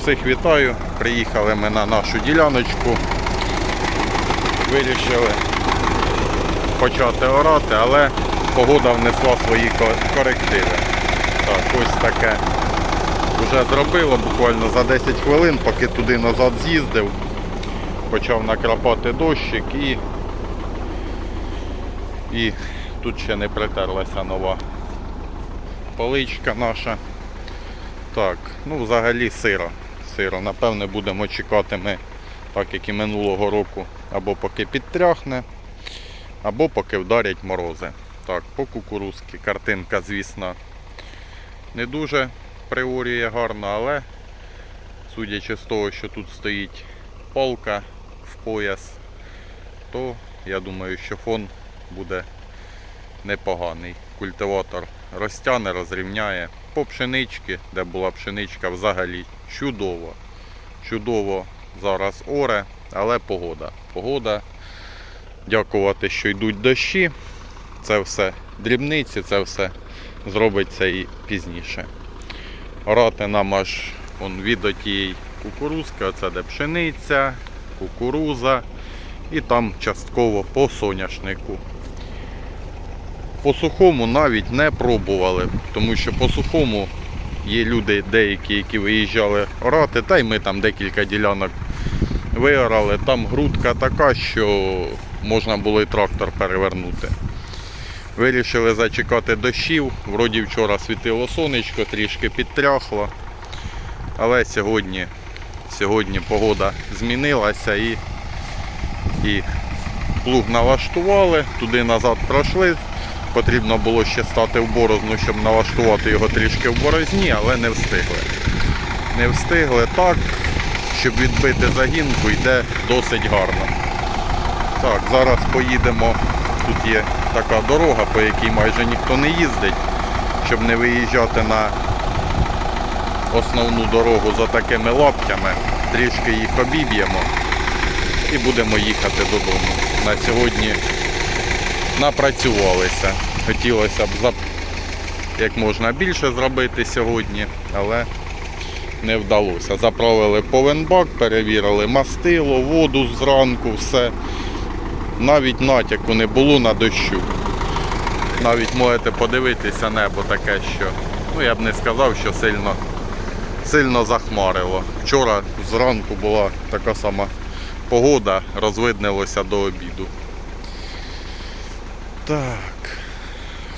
Всіх вітаю. Приїхали ми на нашу діляночку. Вирішили почати орати, але погода внесла свої корективи. Так, ось таке вже зробило буквально за 10 хвилин, поки туди назад з'їздив. Почав накрапати дощик і, і тут ще не притерлася нова поличка наша. Так, ну взагалі сиро. Сиро. Напевне будемо чекати ми, так як і минулого року, або поки підтряхне, або поки вдарять морози. Так, по кукурузки картинка, звісно, не дуже приоріє гарно, але судячи з того, що тут стоїть палка в пояс, то я думаю, що фон буде непоганий. Культиватор розтяне, розрівняє. По пшенички, де була пшеничка, взагалі чудово. Чудово зараз оре, але погода. Погода. Дякувати, що йдуть дощі. Це все дрібниці, це все зробиться і пізніше. Орати нам аж он, від отієї кукурузки, оце де пшениця, кукуруза і там частково по соняшнику. По сухому навіть не пробували, тому що по сухому є люди деякі, які виїжджали орати, та й ми там декілька ділянок виорали. Там грудка така, що можна було і трактор перевернути. Вирішили зачекати дощів. Вроді вчора світило сонечко, трішки підтряхло. Але сьогодні, сьогодні погода змінилася і, і плуг налаштували, туди назад пройшли. Потрібно було ще стати в борозну, щоб налаштувати його трішки в борозні, але не встигли. Не встигли так, щоб відбити загінку, йде досить гарно. Так, зараз поїдемо. Тут є така дорога, по якій майже ніхто не їздить, щоб не виїжджати на основну дорогу за такими лаптями. Трішки їх обіб'ємо і будемо їхати додому. На сьогодні напрацювалися. Хотілося б як можна більше зробити сьогодні, але не вдалося. Заправили повенбак, перевірили мастило, воду зранку, все. Навіть натяку не було на дощу. Навіть можете подивитися небо таке, що ну я б не сказав, що сильно, сильно захмарило. Вчора зранку була така сама погода, розвиднилося до обіду. Так.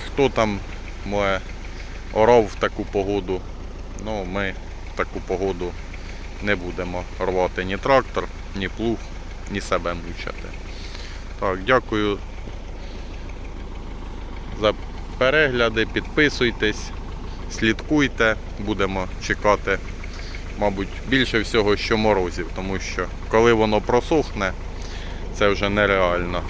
Хто там моє орав в таку погоду? Ну, ми в таку погоду не будемо рвати ні трактор, ні плуг, ні себе мучати. Так, дякую за перегляди, підписуйтесь, слідкуйте, будемо чекати, мабуть, більше всього, що морозів, тому що коли воно просохне, це вже нереально.